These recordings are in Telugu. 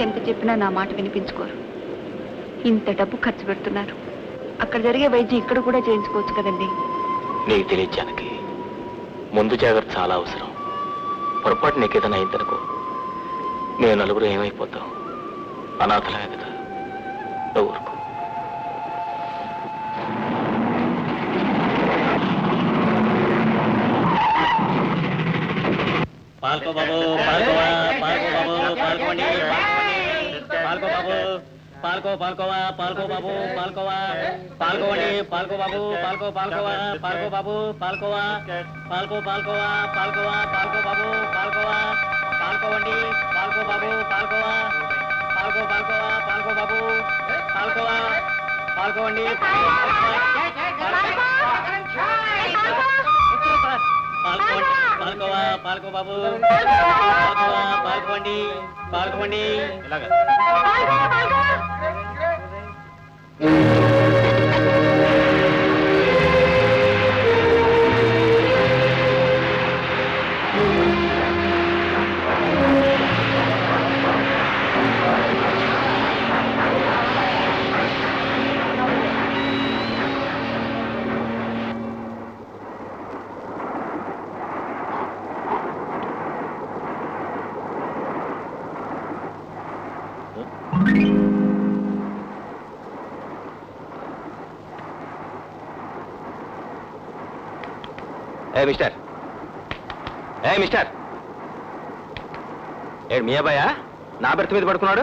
ఎంత చెప్పినా నా మాట వినిపించుకోరు ఇంత డబ్బు ఖర్చు పెడుతున్నారు అక్కడ జరిగే వైద్యం ఇక్కడ కూడా చేయించుకోవచ్చు కదండి నీకు తెలియదు జానకి ముందు జాగ్రత్త చాలా అవసరం పొరపాటు నీకేదైనా అయిందనుకో నేను నలుగురు ఏమైపోతాం అనాథలమే కదా ఊరుకో పాల్కో బాబు పాల్కోవా పాల్కో బాబు పాల్కోండి పాల్కో బాబు పాల్కో పాల్కోవా పాల్కో బాబు పాల్కోవా పాల్కోండి పాల్కో బాబు పాల్కో పాల్కోవా పాల్కో బాబు పాల్కోవా పాల్కో పాల్కోవా పాల్కోవా పాల్కో బాబు పాల్కోవా పాల్కోండి పాల్కో బాబు పాల్కోవా పాల్కో పాల్కోవా పాల్కో బాబు పాల్కోవా పాల్కోండి పాల్కోండి పాల్కోవా పాల్కో బాబు. పాల్కోండి పాల్కోండి ఇలాగా ఏ మిస్టర్. ఏ మిస్టర్. ఏడు మీ అబ్బాయా? నా బెర్త్ మీద పడుకున్నాడు?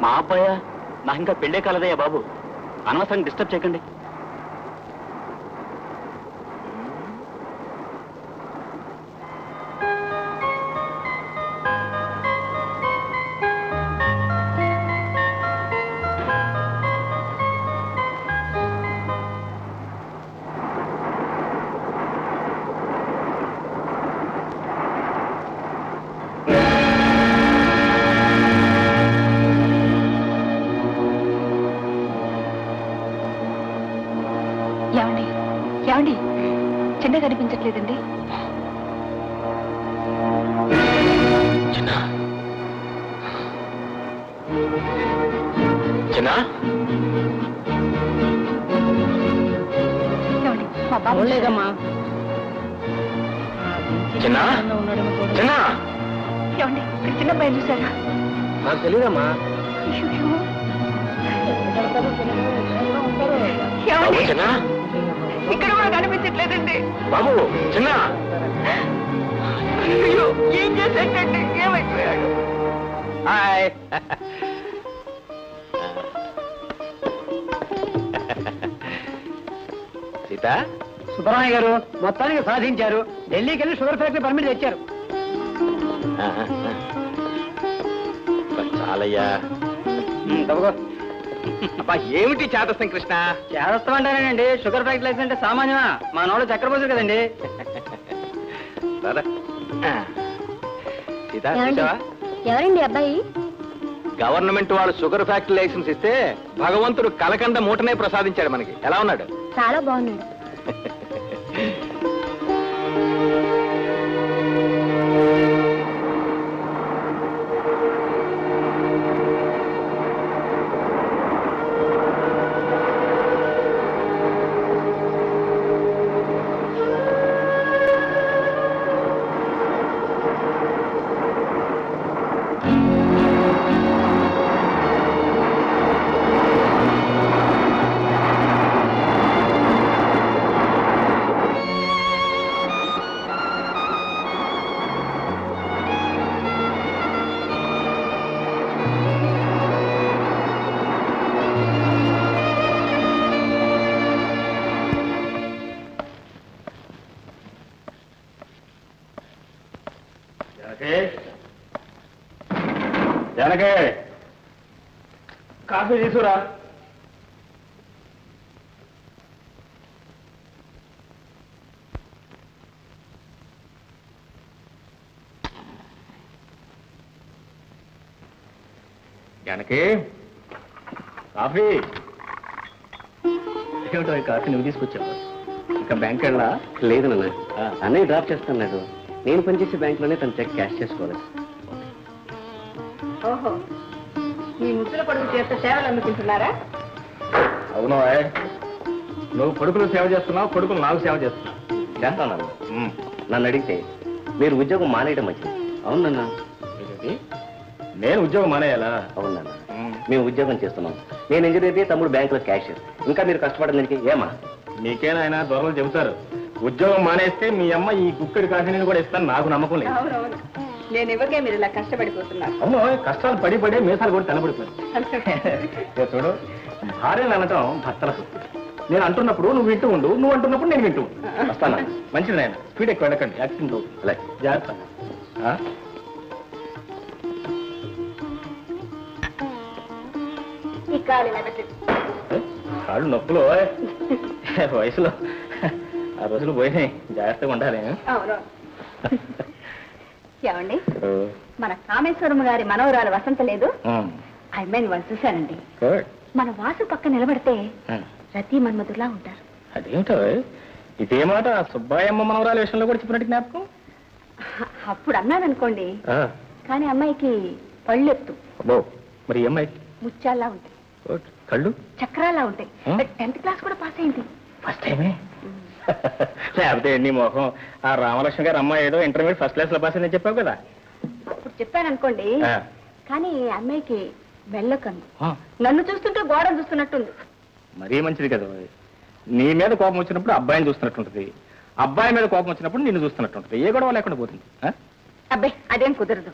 మా అబ్బాయా? నాకు ఇంకా పెళ్ళే కాలదయ్యా బాబు. అనవసరంగా డిస్టర్బ్ చేయకండి. ఏమండి? ఏమండి? చిన్న కనిపించట్లేదండి చిన్న. చిన్న. ఏమండి? మా బాబు లేదమ్మా చిన్న. చిన్న. ఏమండి? ఇక్కడ చిన్న పైన చూసారా నాకు తెలియదమ్మా ఏమండి చిన్న. ఇక్కడ కూడా కనిపించట్లేదండి. బాబు చిన్న. అయ్యో ఏం చేసేటండి ఏమైపోయాడు? హాయ్ సీత. సుబ్బరామయ్య గారు మొత్తానికి సాధించారు. ఢిల్లీకి వెళ్ళి షుగర్ ఫ్యాక్టరీ పర్మిట్ తెచ్చారు. చాలయ్యా. అబ్బా ఏమిటి చేతస్థం కృష్ణ? చేస్తామంటానండి షుగర్ ఫ్యాక్టరీ లైసెన్స్ అంటే సామాన్యమా? మా నోళ్ళు చక్కెర పోసారు కదండి. సీత? చూసావా? ఎవరండి అబ్బాయి? గవర్నమెంట్ వాళ్ళు షుగర్ ఫ్యాక్టరీ లైసెన్స్ ఇస్తే భగవంతుడు కలకండ మూటనే ప్రసాదించాడు మనకి. ఎలా ఉన్నాడు? చాలా బాగున్నాడు. జనకే? కాఫీ తీసుకురా. జనకి! కాఫీ! ఏమిటో కాఫీ నువ్వు తీసుకొచ్చావు? ఇంకా బ్యాంక్ వెళ్ళా లేదు నాన్న. అన్నయ్య డ్రాప్ చేస్తున్నాడు. నేను పనిచేసే బ్యాంక్లోనే తన చెక్ క్యాష్ చేసుకోవాలి. ఓహో మీ ముద్దుల కొడుకు చేత సేవలు అందుకుంటున్నారా? అవును నువ్వు కొడుకులు సేవ చేస్తున్నావు కొడుకులు నాకు సేవ చేస్తున్నావు. చేస్తాను నన్ను. అడిగితే మీరు ఉద్యోగం మానేయడం మంచిది. అవునన్నా? నేను ఉద్యోగం మానేయాలా? అవునన్నా మేము ఉద్యోగం చేస్తున్నాం. నేను ఇంజనీర్ తమ్ముడు బ్యాంకులో క్యాషియర్. ఇంకా మీరు కష్టపడడానికి ఏమా? నీకేనాయన దొరలు చెబుతారు? ఉద్యోగం మానేస్తే మీ అమ్మ ఈ కుక్కడి కాఫీని కూడా ఇస్తాను. నాకు నమ్మకం లేదు. అవునవును. నేను ఇవ్వకే మీరు ఇలా కష్టపడిపోతున్నారు. అవును కష్టాలు పడి పడే మీసాలు కూడా తెలబడిపోయాను ఇదిగో చూడు భార్యలు అనటం భర్తల సొత్తు. నేను అంటున్నప్పుడు నువ్వు వింటూ ఉండు నువ్వు అంటున్నప్పుడు నేను వింటూ ఉండు. వస్తాను. మంచిది నాయన. స్పీడ్ ఎక్కువ వెళ్ళకండి. యాక్సిడెంట్ అవుతుంది. అలాగే జాగ్రత్త. కాళ్ళు నొప్పులు. వయసులో. ఆ రోజులు పోయినాయి. జాగ్రత్తగా ఉండాలి అవును. ఏమండి? మన కామేశ్వరమ్మ గారి మనవరాలు వసంత లేదు. ఆ. అమ్మాయిని వాళ్ళు చూశానండి మన వాసు పక్క నిలబడితే. రతి మన్మధులా ఉంటారు. అదేమిటో ఇదే మాట సుబ్బాయమ్మ మనవరాల విషయంలో కూడా చెప్పినట్టు జ్ఞాపకం? అప్పుడు అన్నాననుకోండి. కానీ అమ్మాయికి పళ్ళెత్తు. అబ్బో మరి ఈ అమ్మాయి ముత్యాల్లా ఉంటాయి. కళ్ళు? చక్రాల్లా ఉంటాయి? టెన్త్ క్లాస్ కూడా పాస్ అయింది. ఫస్ట్ టైమే లేకపోతే నీ మొహం? ఆ రామలక్ష్మి గారు అమ్మాయి ఏదో ఇంటర్మీడియట్ ఫస్ట్ క్లాస్లో పాస్ అని చెప్పావు కదా. అప్పుడు చెప్పాననుకోండి ఆ. కానీ అమ్మాయికి వెళ్ళకండి. ఆ, నన్ను చూస్తుంటే గోడను చూస్తున్నట్టుంది. మరీ మంచిది కదా నీ మీద కోపం వచ్చినప్పుడు అబ్బాయిని చూస్తున్నట్టుంటది. అబ్బాయి మీద కోపం వచ్చినప్పుడు నిన్ను చూస్తున్నట్టుంటది. ఏ గొడవ లేకుండా పోతుంది ఆ? అబ్బే అదేం కుదరదు.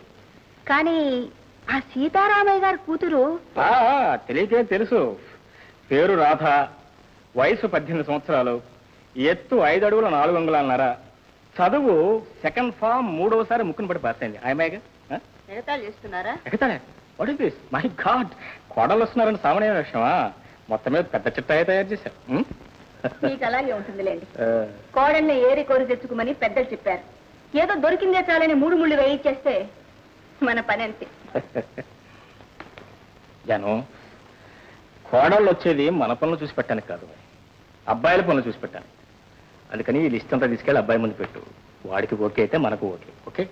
కానీ ఆ సీతారామయ్య గారి కూతురు ఆ, తెలియకే తెలుసు. పేరు రాధ వయసు పద్దెనిమిది సంవత్సరాలు. ఎత్తు ఐదు అడుగుల నాలుగు అంగుళాలన్నర. చదువు సెకండ్ ఫామ్ మూడవసారి ముక్కును పడి పాస్ అయింది. ఆయమాయిగా ఎగతాళి చేస్తున్నారా? ఎగతాడే what is this my god కోడలు వస్తున్నారని సామాన్య విషయమా? మొత్తం మీద పెద్ద చిట్టాయ తయారు చేశారు. ఉం? మీకు అలాగే ఉంటుందిలేండి. ఆ, కోడల్ని ఏరి కోరి తెచ్చుకోమని పెద్దలు చెప్పారు. ఏదో దొరికిందే చాలని మూడు ముళ్ళు వేయించేస్తే మన పని అంతే. జనం కోడళ్ళు వచ్చేది మన పనులు చూసి పెట్టడానికి కాదు అబ్బాయిల పనులు చూసి పెట్టాను అందుకని ఈ లిస్ట్ అంతా తీసుకెళ్ళి అబ్బాయి ముందు పెట్టు. వాడికి ఓకే అయితే మనకు ఓకే. ఓకే?